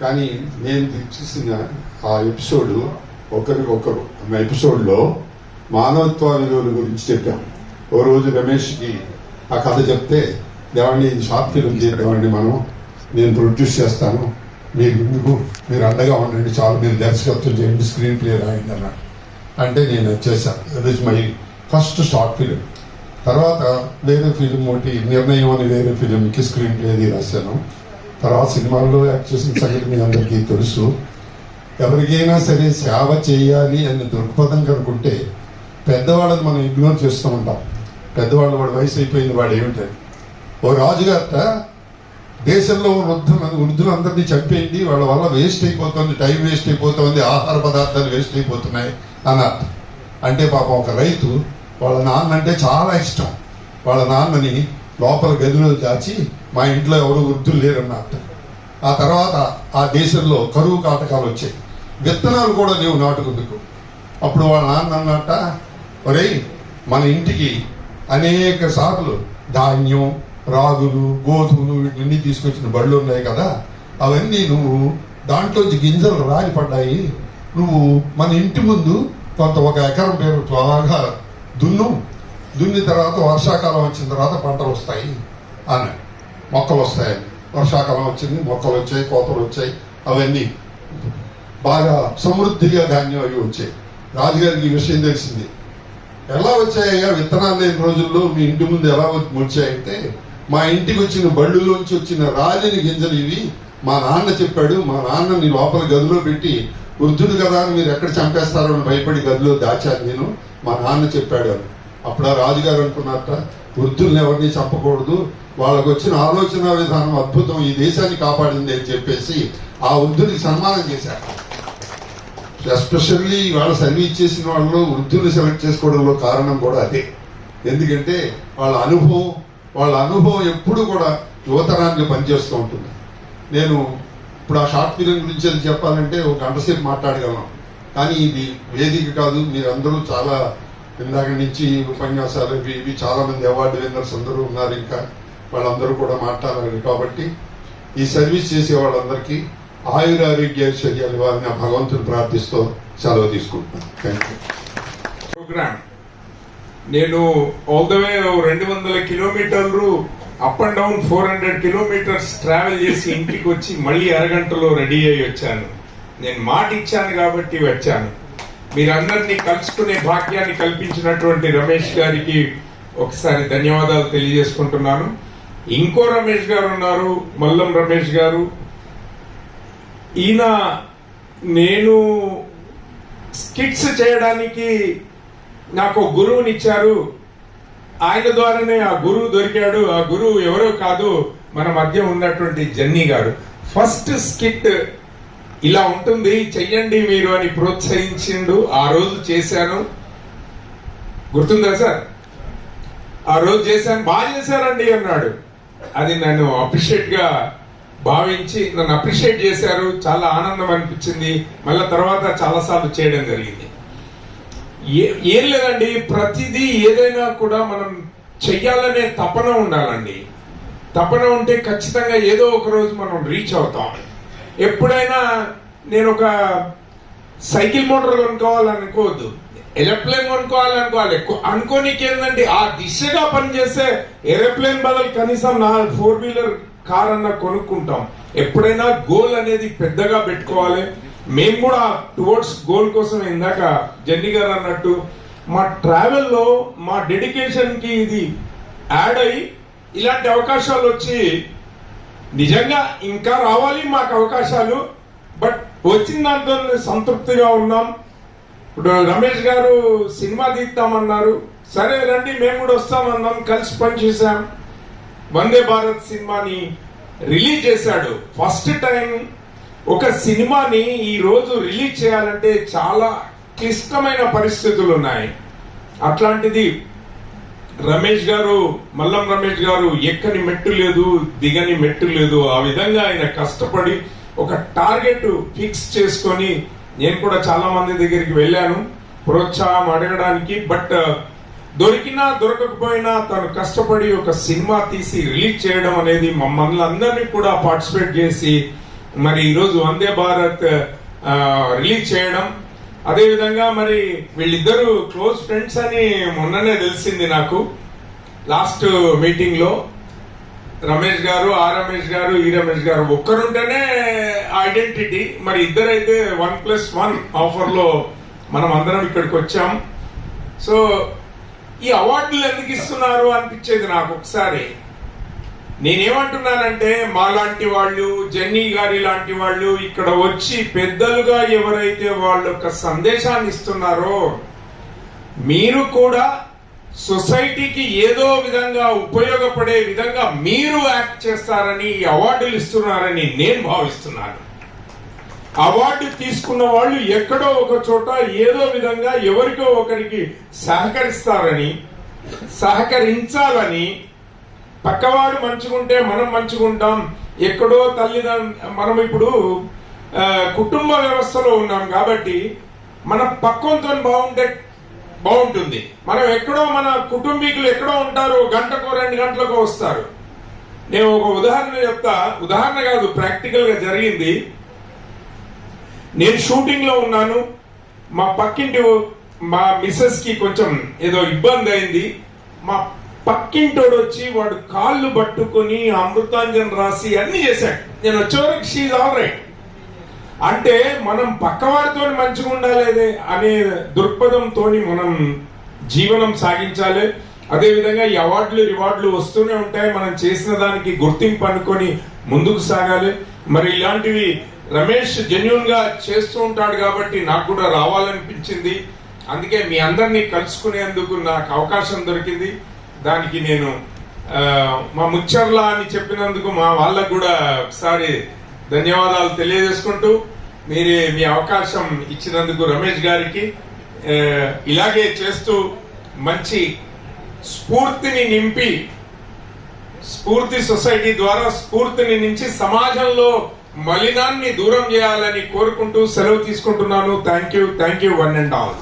కానీ నేను తీసిన ఆ ఎపిసోడ్ ఒకరికొకరు ఆ ఎపిసోడ్లో మానవత్వ విలువల గురించి చెప్పాం. ఓ రోజు రమేష్కి ఆ కథ చెప్తే దేవాన్ని షార్ట్ ఫిల్మ్ చేద్దామండి మనం నేను ప్రొడ్యూస్ చేస్తాను. మీరు ఎందుకు మీరు అండగా ఉండండి చాలు మీరు దర్శకత్వం చేయండి స్క్రీన్ ప్లే రాయండి అన్నాడు. అంటే నేను వచ్చేసాను that is my first short film తర్వాత వేరే ఫిలిం ఒకటి నిర్ణయం అని వేరే ఫిలింకి స్క్రీన్ ప్లేది రాశాను. తర్వాత సినిమాల్లో యాక్ట్ చేసిన సంగతి మీ అందరికీ తెలుసు. ఎవరికైనా సరే సేవ చేయాలి అని దృక్పథం కనుకుంటే పెద్దవాళ్ళని మనం ఇగ్నోర్ చేస్తూ ఉంటాం. పెద్దవాళ్ళు వాడు వయసు అయిపోయింది వాడు ఏమిటని ఓ రాజుగారట దేశంలో వృద్ధుల వృద్ధులందరినీ చంపేయండి వాళ్ళ వల్ల వేస్ట్ అయిపోతుంది టైం వేస్ట్ అయిపోతుంది ఆహార పదార్థాలు వేస్ట్ అయిపోతున్నాయి అన్నారు అంటే పాపం ఒక రైతు వాళ్ళ నాన్న అంటే చాలా ఇష్టం. వాళ్ళ నాన్నని లోపల గదిలో దాచి మా ఇంట్లో ఎవరు వృద్ధులు లేరన్నట్ట ఆ తర్వాత ఆ దేశంలో కరువు కాటకాలు వచ్చాయి. విత్తనాలు కూడా లేవు నాటుకుందుకు అప్పుడు వాళ్ళ నాన్న అన్నట్ట ఒరే మన ఇంటికి అనేక సార్లు ధాన్యం రాగులు గోధుమలు వీటిని తీసుకొచ్చిన బళ్ళు ఉన్నాయి కదా. అవన్నీ నువ్వు దాంట్లోంచి గింజలు రాలి పడ్డాయి నువ్వు మన ఇంటి ముందు కొంత ఒక ఎకరం పేరు బాగా దున్ను. దున్ని తర్వాత వర్షాకాలం వచ్చిన తర్వాత పంటలు వస్తాయి అన్నాడు. మొక్కలు వస్తాయి. వర్షాకాలం వచ్చింది మొక్కలు వచ్చాయి కోతలు వచ్చాయి అవన్నీ. బాగా సమృద్ధిగా ధాన్యం అవి వచ్చాయి. రాజుగారికి ఈ విషయం తెలిసింది. ఎలా వచ్చాయ్యా విత్తనాలు లేని రోజుల్లో మీ ఇంటి ముందు ఎలా వచ్చి వచ్చాయంటే మా ఇంటికి వచ్చిన బళ్ళులోంచి వచ్చిన రాజుని గింజలు ఇవి మా నాన్న చెప్పాడు మా నాన్నని లోపల గదిలో పెట్టి వృద్ధుడు కదా అని మీరు ఎక్కడ చంపేస్తారో అని భయపడి గదిలో దాచాను నేను మా నాన్న చెప్పాడు అని. అప్పుడు ఆ రాజుగారు అనుకున్నట్ట వృద్ధుల్ని ఎవరిని చంపకూడదు. వాళ్ళకు వచ్చిన ఆలోచన విధానం అద్భుతం. ఈ దేశాన్ని కాపాడింది అని చెప్పేసి ఆ వృద్ధుడికి సన్మానం చేశారు. ఎస్పెషల్లీ వాళ్ళ సర్వీస్ చేసిన వాళ్ళు వృద్ధులు సెలెక్ట్ చేసుకోవడంలో కారణం కూడా అదే. ఎందుకంటే వాళ్ళ అనుభవం వాళ్ళ అనుభవం ఎప్పుడు కూడా యువతరానికి పనిచేస్తూ ఉంటుంది. నేను ఇప్పుడు ఆ షార్ట్ ఫిలిం గురించి అది చెప్పాలంటే ఒక గంట సేపు మాట్లాడగలను. కానీ ఇది వేదిక కాదు. మీరందరూ చాలా ఇందాక నుంచి ఉపన్యాసాలు ఇవి ఇవి చాలా మంది అవార్డు విన్నర్స్ అందరూ ఉన్నారు ఇంకా. వాళ్ళందరూ కూడా మాట్లాడాలి కాబట్టి ఈ సర్వీస్ చేసే వాళ్ళందరికీ ఆయుర ఆరోగ్య ఐశ్వర్యాలు ఇవ్వాలని ఆ భగవంతుని ప్రార్థిస్తూ సెలవు తీసుకుంటున్నాను. Thank you programme. నేను ఆల్ ద వే రెండు వందల కిలోమీటర్లు up and down four hundred kilometres travel చేసి ఇంటికి వచ్చి మళ్ళీ అరగంటలో రెడీ అయ్యి వచ్చాను. నేను మాట ఇచ్చాను కాబట్టి వచ్చాను. మీరందరినీ కలుసుకునే భాగ్యాన్ని కల్పించినటువంటి రమేష్ గారికి ఒకసారి ధన్యవాదాలు తెలియజేసుకుంటున్నాను. ఇంకో రమేష్ గారు ఉన్నారు మల్లం రమేష్ గారు. ఈయన నేను స్కిట్స్ చేయడానికి నాకు గురువుని ఇచ్చారు. ఆయన ద్వారానే ఆ గురువు దొరికాడు. ఆ గురువు ఎవరో కాదు మన మధ్య ఉన్నటువంటి జన్నీ గారు. ఫస్ట్ స్కిట్ ఇలా ఉంటుంది చెయ్యండి మీరు అని ప్రోత్సహించిండు. ఆ రోజు చేశాను. గుర్తుందా సార్? ఆ రోజు చేశాను. బాగా చేశారండి అన్నాడు. అది నన్ను అప్రిషియేట్గా భావించి నన్ను అప్రిషియేట్ చేశారు. చాలా ఆనందం అనిపించింది. మళ్ళీ తర్వాత చాలాసార్లు చేయడం జరిగింది. ఏ- ఏం లేదండి ప్రతిదీ ఏదైనా కూడా మనం చెయ్యాలనే తపన ఉండాలండి. తపన ఉంటే ఖచ్చితంగా ఏదో ఒక రోజు మనం రీచ్ అవుతాం. ఎప్పుడైనా నేను ఒక సైకిల్ మోటార్ కొనుక్కోవాలనుకోవద్దు ఎరోప్లేన్ కొనుక్కోవాలనుకోవాలి అనుకోనీకి ఏంటంటే ఆ దిశగా పనిచేస్తే ఏరోప్లేన్ బదులు కనీసం నా ఫోర్ వీలర్ కార్ అన్న కొనుక్కుంటాం. ఎప్పుడైనా గోల్ అనేది పెద్దగా పెట్టుకోవాలి. మేము కూడా టువర్డ్స్ గోల్ కోసం ఇందాక జెన్నీ గారు అన్నట్టు మా ట్రావెల్లో మా డెడికేషన్కి ఇది యాడ్ అయ్యి ఇలాంటి అవకాశాలు వచ్చి నిజంగా ఇంకా రావాలి మాకు అవకాశాలు బట్ వచ్చిన దాంతో సంతృప్తిగా ఉన్నాం. ఇప్పుడు రమేష్ గారు సినిమా తీద్దామన్నారు. సరే రండి మేము కూడా వస్తామన్నాం కలిసి పనిచేసాం వందే భారత్ సినిమాని రిలీజ్ చేశాడు. ఫస్ట్ టైం ఒక సినిమాని ఈరోజు రిలీజ్ చేయాలంటే చాలా క్లిష్టమైన పరిస్థితులు ఉన్నాయి. అట్లాంటిది రమేష్ గారు మల్లం రమేష్ గారు ఎక్కని మెట్టు లేదు దిగని మెట్టు లేదు. ఆ విధంగా ఆయన కష్టపడి ఒక టార్గెట్ ఫిక్స్ చేసుకొని నేను కూడా చాలా మంది దగ్గరికి వెళ్ళాను. ప్రోత్సాహం అడగడానికి బట్ దొరికినా దొరకకపోయినా తను కష్టపడి ఒక సినిమా తీసి రిలీజ్ చేయడం అనేది మమ్మల్ని అందరినీ కూడా పార్టిసిపేట్ చేసి మరి ఈరోజు వందే భారత్ రిలీజ్ చేయడం అదే విధంగా మరి వీళ్ళిద్దరూ క్లోజ్ ఫ్రెండ్స్ అని మొన్ననే తెలిసింది నాకు. లాస్ట్ మీటింగ్లో రమేష్ గారు ఆ రమేష్ గారు ఈ రమేష్ గారు ఒక్కరుంటేనే ఐడెంటిటీ. మరి ఇద్దరైతే వన్ ప్లస్ వన్ ఆఫర్లో మనం అందరం ఇక్కడికి వచ్చాం. సో ఈ అవార్డులు ఎందుకు ఇస్తున్నారు అనిపించేది నాకు ఒకసారి. నేనేమంటున్నానంటే మాలాంటి వాళ్ళు జెన్నీ గారి లాంటి వాళ్ళు ఇక్కడ వచ్చి పెద్దలుగా ఎవరైతే వాళ్ళ యొక్క సందేశాన్ని ఇస్తున్నారో మీరు కూడా సొసైటీకి ఏదో విధంగా ఉపయోగపడే విధంగా మీరు యాక్ట్ చేస్తారని ఈ అవార్డులు ఇస్తున్నారని నేను భావిస్తున్నాను. అవార్డు తీసుకున్న వాళ్ళు ఎక్కడో ఒక చోట ఏదో విధంగా ఎవరికో ఒకరికి సహకరిస్తారని సహకరించాలని పక్కవాడు మంచుకుంటే మనం మంచుకుంటాం ఎక్కడో తల్లిదండ్రు మనం ఇప్పుడు కుటుంబ వ్యవస్థలో ఉన్నాం కాబట్టి మన పక్కంతో బాగుంటే బాగుంటుంది. మనం ఎక్కడో మన కుటుంబీకులు ఎక్కడో ఉంటారు గంటకో రెండు గంటలకు వస్తారు. నేను ఒక ఉదాహరణ చెప్తా. ఉదాహరణ కాదు ప్రాక్టికల్గా జరిగింది. నేను షూటింగ్లో ఉన్నాను. మా పక్కింటి మా మిస్సెస్కి కొంచెం ఏదో ఇబ్బంది అయింది. మా పక్కింటోడు వచ్చి వాడు కాళ్ళు పట్టుకొని అమృతాంజన్ రాసి అన్ని చేశాడు. నేను వచ్చేవరకు షీజ్ ఆల్ రైట్ అంటే మనం పక్కవాడితో మంచిగా ఉండాలి అనే దృక్పథంతో మనం జీవనం సాగించాలి. అదేవిధంగా ఈ అవార్డులు రివార్డులు వస్తూనే ఉంటాయి. మనం చేసిన దానికి గుర్తింపు అనుకొని ముందుకు సాగాలి. మరి ఇలాంటివి రమేష్ జెన్యున్గా చేస్తూ ఉంటాడు కాబట్టి నాకు కూడా రావాలనిపించింది. అందుకే మీ అందరినీ కలుసుకునేందుకు నాకు అవకాశం దొరికింది. దానికి నేను మా ముచ్చర్ల అని చెప్పినందుకు మా వాళ్ళకు కూడా ఒకసారి ధన్యవాదాలు తెలియజేసుకుంటూ మీరు మీ అవకాశం ఇచ్చినందుకు రమేష్ గారికి ఇలాగే చేస్తూ మంచి స్ఫూర్తిని నింపి స్ఫూర్తి సొసైటీ ద్వారా స్ఫూర్తిని నుంచి సమాజంలో మలినాన్ని దూరం చేయాలని కోరుకుంటూ సెలవు తీసుకుంటున్నాను. Thank you thank you one and all.